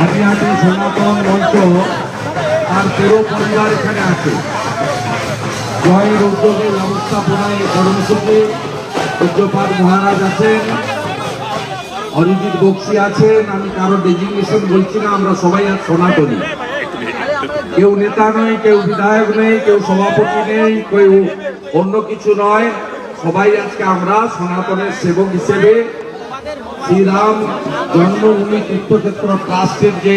হাটিহাটি সনাতন মঞ্চ আর পুরো পরিবার এখানে আছে। জয়ের উদ্যোগে ব্যবস্থাপনায় কর্মসূচি পূজ্যপাত মহারাজ আছেন, অরিজিৎ বক্সি আছেন, আমি কারও ডেজিগনেশন বলছি না, আমরা সবাই আজ সনাতনী। কেউ নেতা নয়, কেউ বিধায়ক নেই, কেউ সভাপতি নেই, কেউ অন্য কিছু নয়। সবাই আজকে আমরা সনাতনের সেবক হিসেবে শ্রীরাম জন্মভূমি তীর্থক্ষেত্র ট্রাস্টের যে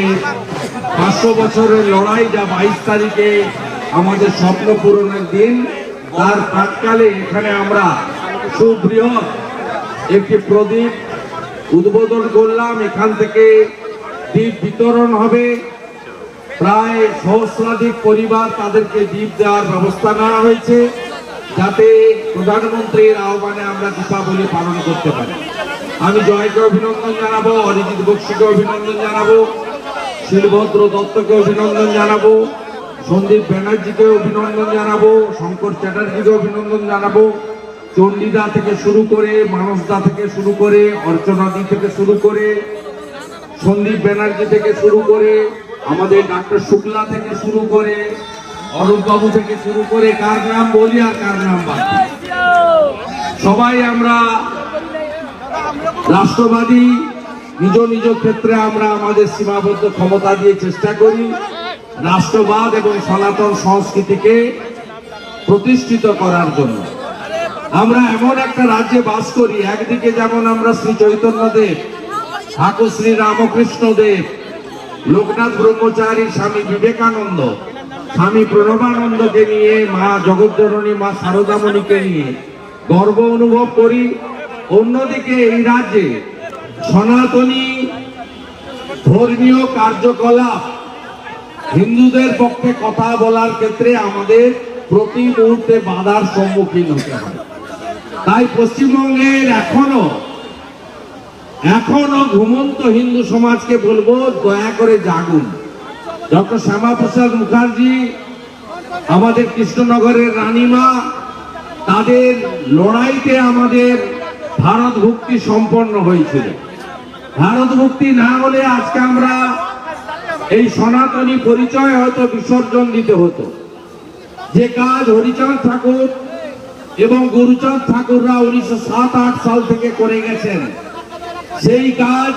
পাঁচশো বছরের লড়াই যা বাইশ তারিখে আমাদের স্বপ্ন পূরণের দিন, তার প্রাককালে এখানে আমরা সুবৃহৎ একটি প্রদীপ উদ্বোধন করলাম। এখান থেকে দ্বীপ বিতরণ হবে। প্রায় সহস্রাধিক পরিবার তাদেরকে দ্বীপ দেওয়ার ব্যবস্থা নেওয়া হয়েছে, যাতে প্রধানমন্ত্রীর আহ্বানে আমরা দীপাবলি পালন করতে পারি। আমি জয়কে অভিনন্দন জানাব, অরিজিৎ বক্সিকে অভিনন্দন জানাব, শিলভদ্র দত্তকে অভিনন্দন জানাব, সন্দীপ ব্যানার্জিকে অভিনন্দন জানাব, শঙ্কর চ্যাটার্জিকে অভিনন্দন জানাব চণ্ডীদা থেকে শুরু করে, মানসদা থেকে শুরু করে অর্চনাদি থেকে শুরু করে, সন্দীপ ব্যানার্জি থেকে শুরু করে, আমাদের ডাক্তার শুক্লা থেকে শুরু করে, অরূপবাবু থেকে শুরু করে, কার নাম বলি আর কার নাম সবাই আমরা রাষ্ট্রবাদী নিজ নিজ ক্ষেত্রে আমরা আমাদের সীমাবদ্ধ ক্ষমতা দিয়ে চেষ্টা করি রাষ্ট্রবাদ এবং সনাতন সংস্কৃতিকে প্রতিষ্ঠিত করার জন্য। আমরা এমন একটা রাজ্যে বাস করি, একদিকে যেমন আমরা শ্রী চৈতন্যদেব, ঠাকুর শ্রী রামকৃষ্ণ দেব লোকনাথ ব্রহ্মচারী, স্বামী বিবেকানন্দ, স্বামী প্রণবানন্দকে নিয়ে, মা জগজ্জননী, মা শারদামণিকে নিয়ে গর্ব অনুভব করি। অন্যদিকে এই রাজ্যে সনাতনী ধর্মীয় কার্যকলাপ হিন্দুদের পক্ষে কথা বলার ক্ষেত্রে আমাদের প্রতি মুহূর্তে বাধার সম্মুখীন হতে হয়। তাই পশ্চিমবঙ্গের এখনও এখনও ঘুমন্ত হিন্দু সমাজকে বলব, দয়া করে জাগুন। ডক্টর শ্যামাপ্রসাদ মুখার্জি, আমাদের কৃষ্ণনগরের রানীমা, তাদের লড়াইতে আমাদের ভারত ভক্তি সম্পন্ন হয়েছিল। ভারত ভক্তি না হলে আজকে আমরা এই সনাতনী পরিচয় হয়তো বিসর্জন দিতে হতো। যে কাজ হরিচাঁদ ঠাকুর এবং গুরুচাঁদ ঠাকুররা উনিশশো সাত, আট সাল থেকে করে গেছেন, সেই কাজ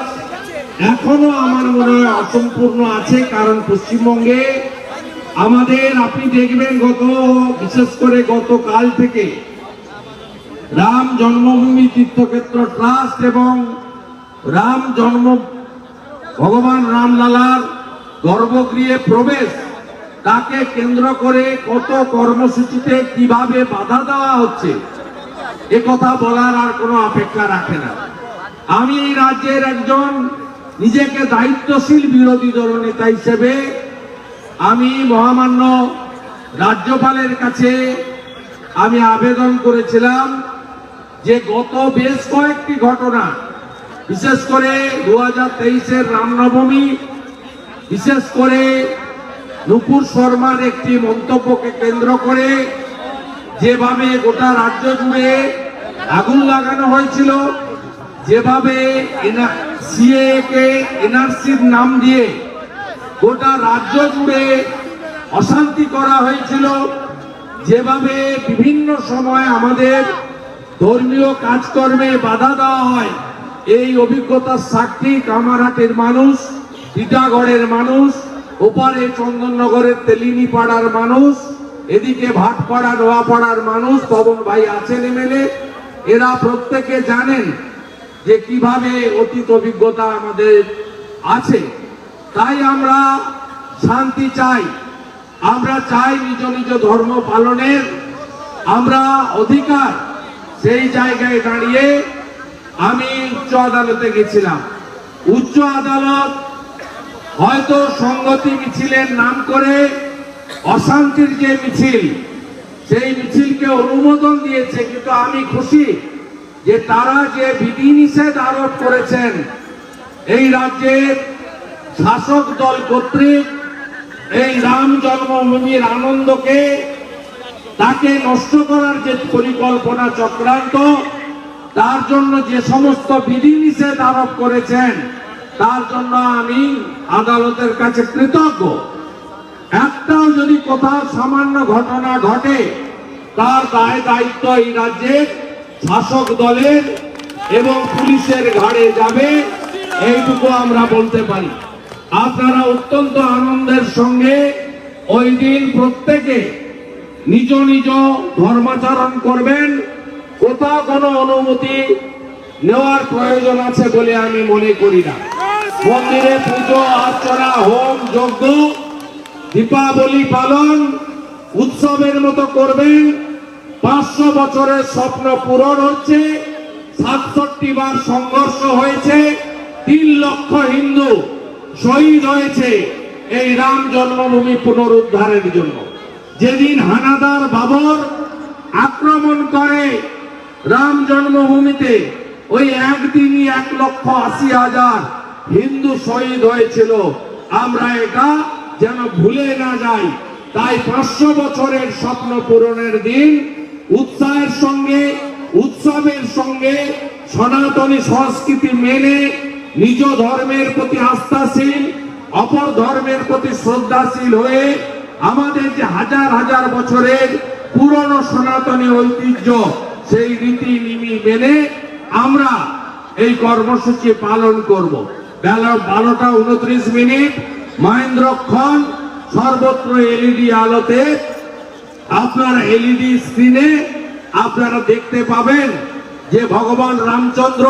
এখনও আমার মনে হয় অসম্পূর্ণ আছে, কারণ পশ্চিমবঙ্গে আমাদের, আপনি দেখবেন গত, বিশেষ করে গতকাল থেকে রাম জন্মভূমি তীর্থক্ষেত্র ট্রাস্ট এবং রাম জন্ম, ভগবান রামলালার গর্ভগৃহে প্রবেশ। তাকে কেন্দ্র করে কত কর্মসূচিতে কীভাবে বাধা দেওয়া হচ্ছে, এ কথা বলার আর কোনো অপেক্ষা রাখে না। আমি এই রাজ্যের একজন নিজেকে দায়িত্বশীল বিরোধী দলনেতা হিসেবে আমি মহামান্য রাজ্যপালের কাছে আমি আবেদন করেছিলাম যে গত বেশ কয়েকটি ঘটনা, বিশেষ করে দু হাজার তেইশের রামনবমী, বিশেষ করে নুপুর শর্মার একটি মন্তব্যকে কেন্দ্র করে যেভাবে গোটা রাজ্য জুড়ে আগুন লাগানো হয়েছিল, যেভাবে সিএ কে এনআরসির নাম দিয়ে গোটা রাজ্য জুড়ে অশান্তি করা হয়েছিল, যেভাবে বিভিন্ন সময় আমাদের ধর্মীয় কাজকর্মে বাধা দেওয়া হয়। এই অভিজ্ঞতার সাক্ষী কামারহাটের মানুষ টিটাগড়ের মানুষ, ওপারে চন্দননগরের তেলিনি পাড়ার মানুষ, এদিকে ভাটপাড়া, নোয়াপাড়ার মানুষ, পবন ভাই আছেন এমএলএ। এরা প্রত্যেকে জানেন যে কীভাবে অতীত অভিজ্ঞতা আমাদের আছে। তাই আমরা শান্তি চাই। আমরা চাই নিজ নিজ ধর্ম পালনের। আমরা অধিকার। সেই জায়গায় দাঁড়িয়ে আমি উচ্চ আদালতে গেছিলাম। উচ্চ আদালত হয়তো সংগতি মিছিলের নাম করে অশান্তির যে মিছিল, সেই মিছিলকে অনুমোদন দিয়েছে, কিন্তু আমি খুশি যে তারা যে বিধিনিষেধ আরোপ করেছেন, এই রাজ্যের শাসক দল কর্তৃক এই রাম জন্মভূমির আনন্দকে তাকে নষ্ট করার যে পরিকল্পনা চক্রান্ত, তার জন্য যে সমস্ত বিধিনিষেধ আরোপ করেছেন, তার জন্য আমি আদালতের কাছে কৃতজ্ঞ। একটাও যদি কোথাও সামান্য ঘটনা ঘটে, তার দায় দায়িত্ব এই রাজ্যের শাসক দলের এবং পুলিশের ঘাড়ে যাবে, এইটুকু আমরা বলতে পারি। আপনারা অত্যন্ত আনন্দের সঙ্গে ওই দিন প্রত্যেকে নিজ নিজ ধর্মাচরণ করবেন। কোথাও কোনো অনুমতি নেওয়ার প্রয়োজন আছে বলে আমি মনে করি না। মন্দিরে পুজো, অর্চনা, হোম, যজ্ঞ, দীপাবলি পালন উৎসবের মতো করবেন। পাঁচশো বছরের স্বপ্ন পূরণ হচ্ছে, সাতষট্টি বার সংঘর্ষ হয়েছে, তিন লক্ষ হিন্দু শহীদ হয়েছে এই রাম জন্মভূমি পুনরুদ্ধারের জন্য। যেদিন হানাদার বাবর আক্রমণ করে রাম জন্মভূমিতে, ওই একদিনই এক লক্ষ আশি হাজার হিন্দু শহীদ হয়েছিল। আমরা এটা যেন ভুলে না যাই। তাই পাঁচশো বছরের স্বপ্ন পূরণের দিন উৎসাহের সঙ্গে, উৎসবের সঙ্গে সনাতনী সংস্কৃতি মেনে নিজ ধর্মের প্রতি আস্থাশীল, অপর ধর্মের প্রতি শ্রদ্ধাশীল হয়ে আমাদের যে হাজার হাজার বছরের পুরনো সনাতনী ঐতিহ্য, সেই রীতি নিমি মেনে আমরা এই কর্মসূচি পালন করব। বেলা বারোটা উনত্রিশ মিনিট মহেন্দ্রক্ষণ সর্বত্র এলইডি আলোতে। আপনারা এলইডি স্ক্রিনে আপনারা দেখতে পাবেন যে ভগবান রামচন্দ্র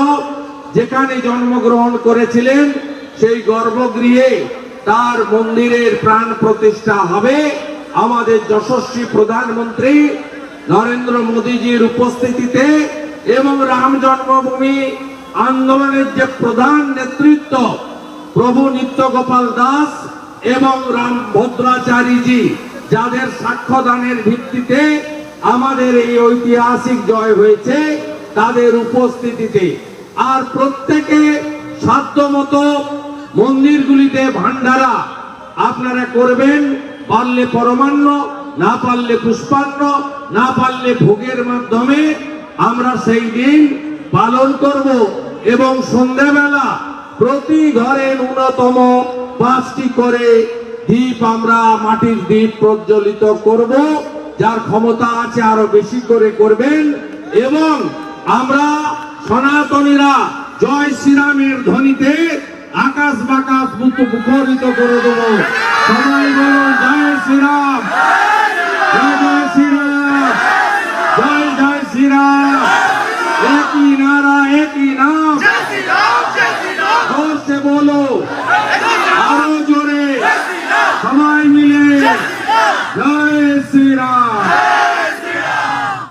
যেখানে জন্মগ্রহণ করেছিলেন, সেই গর্ভগৃহে তার মন্দিরের প্রাণ প্রতিষ্ঠা হবে। আমাদের যশস্বী প্রধানমন্ত্রী নরেন্দ্র মোদীজির উপস্থিতিতে এবং রাম জন্মভূমি আন্দোলনের যে প্রধান নেতৃত্ব, প্রভু নিত্যগোপাল দাস এবং রাম ভদ্রাচারীজি, যাদের সাক্ষ্যদানের ভিত্তিতে আমাদের এই ঐতিহাসিক জয় হয়েছে, তাদের উপস্থিতিতে। আর প্রত্যেকে সাধ্যমতো মন্দিরগুলিতে ভান্ডারা আপনারা করবেন, পারলে পরমান্ন, না পারলে পুষ্পান্ন, না পারলে ভোগের মাধ্যমে আমরা সেই দিন পালন করব এবং সন্ধ্যাবেলা প্রতি ঘরে ন্যূনতম পাঁচটি করে দ্বীপ আমরা মাটির দ্বীপ প্রজ্বলিত করব, যার ক্ষমতা আছে আরও বেশি করে করবেন এবং আমরা সনাতনীরা জয় শ্রীরামের ধ্বনিতে আকাশ বাকাশ মুখ মুখরিত করে দেব। সবাই বলুন জয় শ্রীরাম। জয় শ্রীরাম। জয় জয় শ্রীরাম। একই নারা, একই নাম। জোরসে বলো। আরও জোরে। সবাই মিলে। জয়